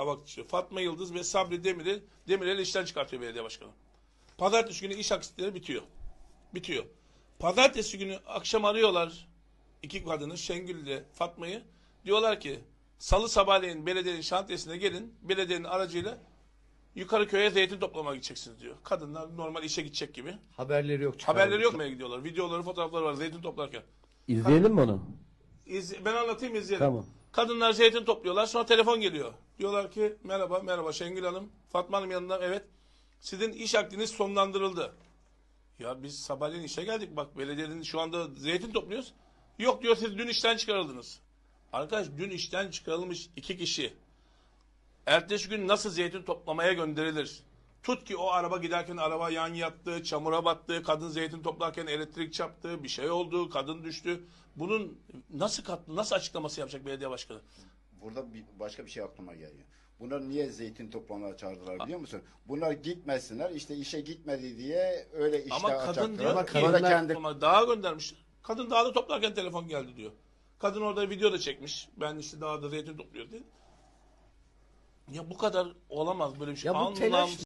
Kavakçı, Fatma Yıldız ve Sabri Demir'i Demirel işten çıkartıyor belediye başkanı. Pazartesi günü iş aksitleri bitiyor. Bitiyor. Pazartesi günü akşam arıyorlar iki kadını Şengül ile Fatma'yı. Diyorlar ki salı sabahleyin belediyenin şantiyesine gelin. Belediyenin aracıyla yukarı köye zeytin toplamaya gideceksiniz diyor. Kadınlar normal işe gidecek gibi. Haberleri yok. Haberleri yok mu gidiyorlar. Videoları, fotoğrafları var zeytin toplarken. İzleyelim mi onu? İz- ben anlatayım izleyelim. Tamam. Kadınlar zeytin topluyorlar. Sonra telefon geliyor. Diyorlar ki merhaba merhaba Şengül Hanım. Fatma Hanım yanında evet. Sizin iş akdiniz sonlandırıldı. Ya biz sabahleyin işe geldik. Bak belediyenin şu anda zeytin topluyoruz. Yok diyor siz dün işten çıkarıldınız. Arkadaş dün işten çıkarılmış iki kişi. Ertesi gün nasıl zeytin toplamaya gönderilir? Tut ki o araba giderken araba yan yattı, çamura battı, kadın zeytin toplarken elektrik çarptı, bir şey oldu, kadın düştü. Bunun nasıl katlı, nasıl açıklaması yapacak belediye başkanı? Burada bir, başka bir şey aklıma geliyor. Bunlar niye zeytin toplamaya çağırdılar biliyor musun? Bunlar gitmesinler işte işe gitmedi diye öyle işte Ama kadın diyor Ama ki kadın da kendi dağa göndermiş. Kadın dağda toplarken telefon geldi diyor. Kadın orada video da çekmiş. Ben işte dağda zeytin topluyor diye. Ya bu kadar olamaz böyle bir şey. Ya bu telaş Anlamsız.